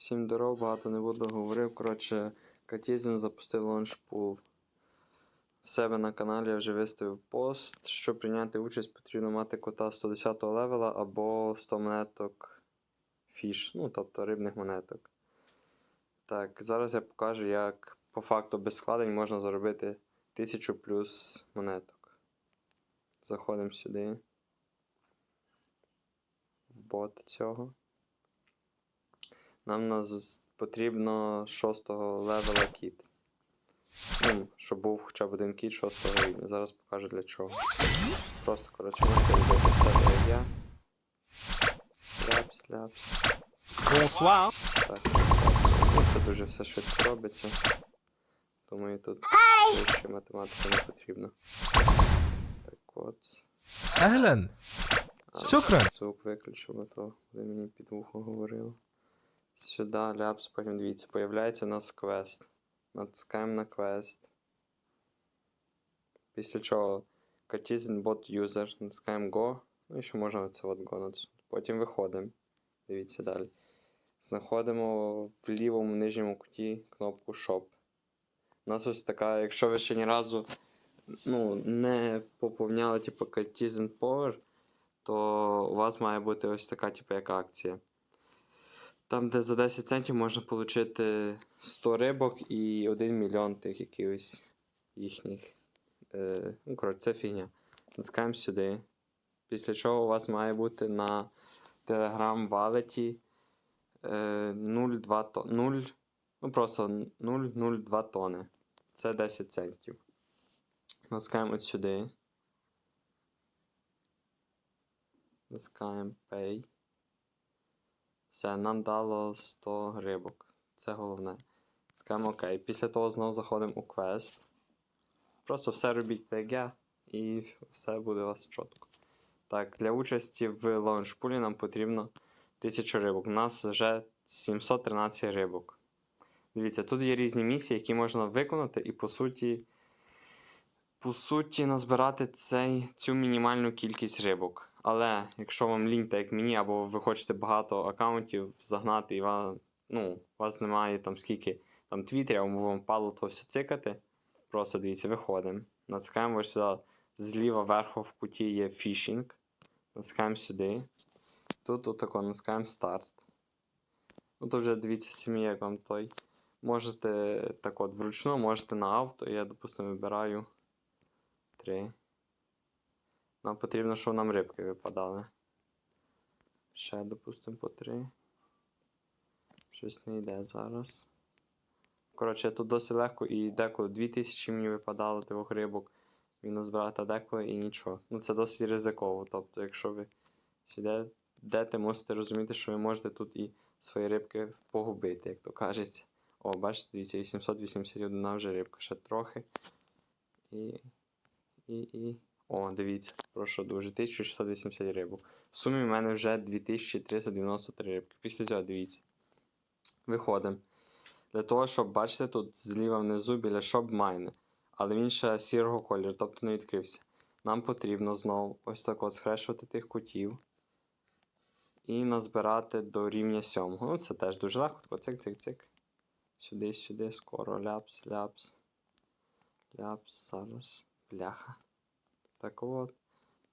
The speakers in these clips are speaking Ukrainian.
Всім дорог, багато не буду говорив. Коротше, Катізін запустив лаунчпул. В себе на каналі я вже виставив пост. Щоб прийняти участь, потрібно мати кота 110 левела або 100 монеток фіш, ну тобто рибних монеток. Так, зараз я покажу, як по факту без складень можна заробити 1000 плюс монеток. Заходимо сюди. В бот цього. Нам нас потрібно 6 левела кіт. Ну, щоб був хоча б один кіт 6 рівня. Зараз покажу для чого. Просто, коротше, все я. Ляпс, ляпс. Так, ну, це дуже все швидко робиться. Думаю, тут ще математика не потрібно. Так от. Елен! Сукра! Звук виключив, а то ви мені під вухо говорили. Сюди ляпс, потім дивіться, появляється у нас квест. Натискаємо на квест. Після чого Cotizen bot user, натискаємо Go. Ну і ще можна це от Go натиснути. Потім виходимо. Дивіться далі. Знаходимо в лівому нижньому куті кнопку Shop. У нас ось така, якщо ви ще ні разу ну, не поповняли, типу, Cotizen Power, то у вас має бути ось така, типу, як акція. Там, де за 10 центів можна отримати 100 рибок і 1 мільйон тих якихось їхніх. Е, ну, коротше, це фігня. Натискаємо сюди. Після чого у вас має бути на Telegram валеті е, 0,2 то- 0, ну просто 0,02 тони. Це 10 центів. Натискаємо от сюди. Натискаємо Pay. Все, нам дало 100 грибок. Це головне. Скажемо ОК. Після того знову заходимо у квест. Просто все робіть так я, і все буде у вас чітко. Так, для участі в лаунчпулі нам потрібно 1000 рибок. У нас вже 713 рибок. Дивіться, тут є різні місії, які можна виконати, і по суті, по суті, назбирати цей, цю мінімальну кількість рибок. Але якщо вам лінь, так як мені, або ви хочете багато аккаунтів загнати, і вам, ну, у вас немає там скільки там твіттерів, або вам пало то все цикати, просто дивіться, виходимо. Натискаємо ось сюди зліва вверху в куті є фішинг. Натискаємо сюди. Тут отако натискаємо старт. Ну то вже дивіться самі, як вам той. Можете так от вручну, можете на авто. Я, допустимо, вибираю 3. Нам потрібно, щоб нам рибки випадали. Ще, допустимо, по 3. Щось не йде зараз. Коротше, тут досить легко і деколи 2000 мені випадало тих рибок. Мінус брати, а деколи і нічого. Ну це досить ризиково. Тобто, якщо ви сюди йдете, мусите розуміти, що ви можете тут і свої рибки погубити, як то кажеться. О, бачите, дивіться, 881 вже рибка, ще трохи. І. І. і. О, дивіться, прошу дуже, 1680 рибок. В сумі в мене вже 2393 рибки. Після цього дивіться. Виходимо. Для того, щоб бачите, тут зліва внизу біля Shop Mine. Але він ще сірого кольору, тобто не відкрився. Нам потрібно знову ось так от схрещувати тих кутів. І назбирати до рівня 7. Ну, це теж дуже легко. Цик-цик-цик. Сюди, сюди, скоро. Ляпс, ляпс. Ляпс, зараз. Бляха. Так от.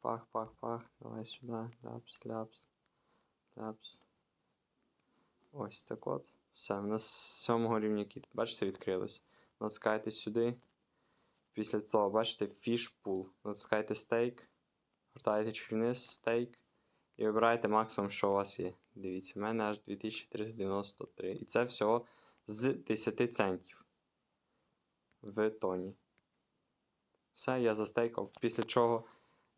Пах, пах, пах. Давай сюди. Ляпс, ляпс. Ляпс. Ось так от. Все, в нас з 7 рівня кіт. Бачите, відкрилось. Натискайте сюди. Після цього, бачите, Fish Pool. Натискайте стейк. Гортаєте чуть вниз, стейк. І вибираєте максимум, що у вас є. Дивіться, в мене аж 2393. І це всього з 10 центів в тоні. Все, я застейкав. Після чого,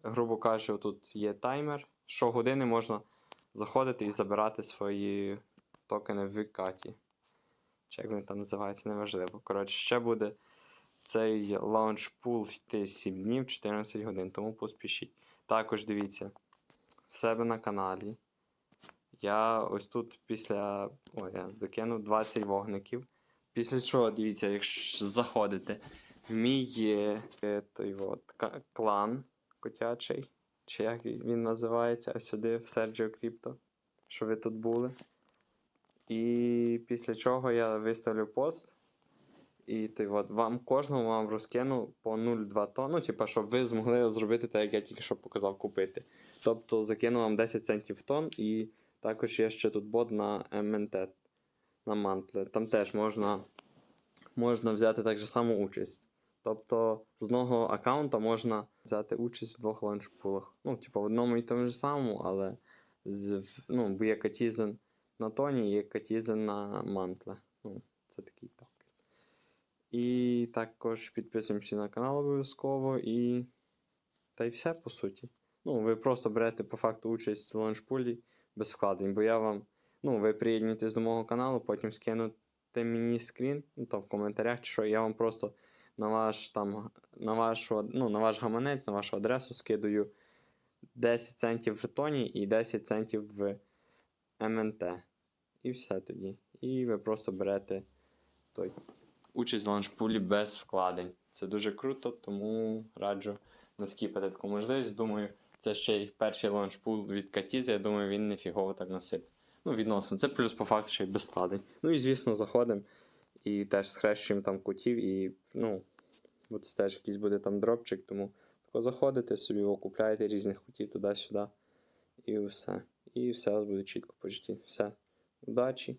грубо кажучи, тут є таймер. Щогодини можна заходити і забирати свої токени в каті. Чи як вони там називаються, неважливо. Коротше, ще буде цей лаунч пул йти 7 днів, 14 годин, тому поспішіть. Також дивіться, в себе на каналі. Я ось тут після. Ой, я докинув 20 вогників. Після чого, дивіться, якщо заходите в мій є е, той от, клан котячий, чи як він називається, ось сюди в Sergio Crypto, що ви тут були. І після чого я виставлю пост. І той от, вам кожному вам розкину по 0,2 тонн, ну, типа, щоб ви змогли зробити те, як я тільки що показав купити. Тобто закину вам 10 центів в тонн, і також є ще тут бот на МНТ, на мантле. Там теж можна, можна взяти так же само участь. Тобто з одного аккаунта можна взяти участь в двох ланчпулах. Ну, типу, в одному і тому ж самому, але з, ну, є Катізен на тоні, є Катізен на мантле. Ну, це такий так. І також підписуємося на канал обов'язково і. Та й все по суті. Ну, ви просто берете по факту участь в лаунчпулі без вкладень, бо я вам. Ну, ви приєднуєтесь до мого каналу, потім скинете мені скрін, ну то в коментарях, чи що я вам просто на ваш там, на вашу, ну, на ваш гаманець, на вашу адресу скидаю 10 центів в тоні і 10 центів в МНТ. І все тоді. І ви просто берете той участь в ланчпулі без вкладень. Це дуже круто, тому раджу наскіпати таку можливість. Думаю, це ще й перший ланчпул від Катіза. Я думаю, він нефігово так насип. Ну, відносно. Це плюс по факту ще й без вкладень. Ну і звісно, заходимо і теж схрещуємо там кутів, і ну, це теж якийсь буде там дропчик, тому тако заходите собі, окупляєте різних кутів туди-сюди. І все. І все у вас буде чітко по житті. Все. Удачі!